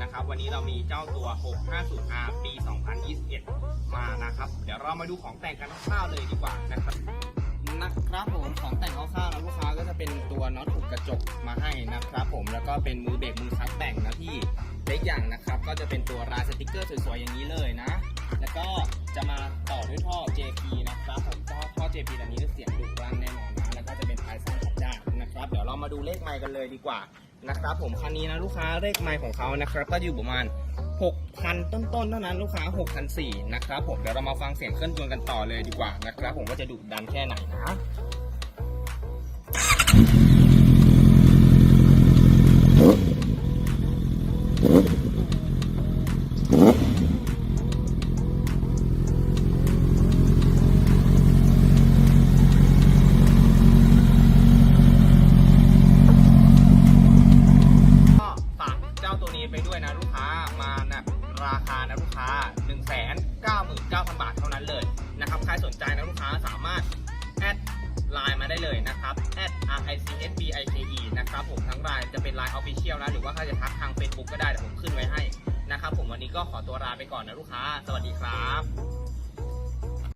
นะครับ วันนี้เรามีเจ้าตัว 650R ปี 2021 มานะครับ เดี๋ยวเรามาดูของแต่งกันคร่าวๆเลยดีกว่านะครับนะครับผมของแต่งคร่าวๆนะลูกค้าก็จะเป็นตัวน็อตหุบกระจกมาให้นะครับผมแล้วก็เป็นมือเบรกมือคัสแต่งนะพี่เล็กอย่างนะครับ ก็จะเป็นตัวรายสติกเกอร์สวยๆอย่างนี้เลยนะ แล้วก็จะมาต่อด้วยท่อ JP นะครับผมท่อท่อ JP อันนี้เสียงดุรันแน่นอนนะแล้วก็จะเป็นท้ายสั้นขับได้นะครับ เดี๋ยวเรามาดูเลขไมล์กันเลยดีกว่า นะครับผมคันนี้นะลูกค้าเลขไมล์ของเขานะครับก็อยู่ประมาณ 6,000 ต้นๆเท่านั้นลูกค้า6กพันะครับผมเดี๋ยวเรามาฟังเสียงเครื่องยนต์กันต่อเลยดีกว่านะครับผมว่าจะดุดันแค่ไหนนะ ลูกค้ามานะราคานะลูกค้า 1 9 9 0 0 0 บาทเท่านั้นเลยนะครับใครสนใจนะลูกค้าสามารถแอดไลน์มาได้เลยนะครับแอด r i c s b i k e นะครับผมทั้งไลน์จะเป็นไลน์ออฟฟิเชียลนะหรือว่าถ้าจะทักทาง Facebook ก็ได้เดี๋ยวผมขึ้นไว้ให้นะครับผมวันนี้ก็ขอตัวลาไปก่อนนะลูกค้า สวัสดีครับ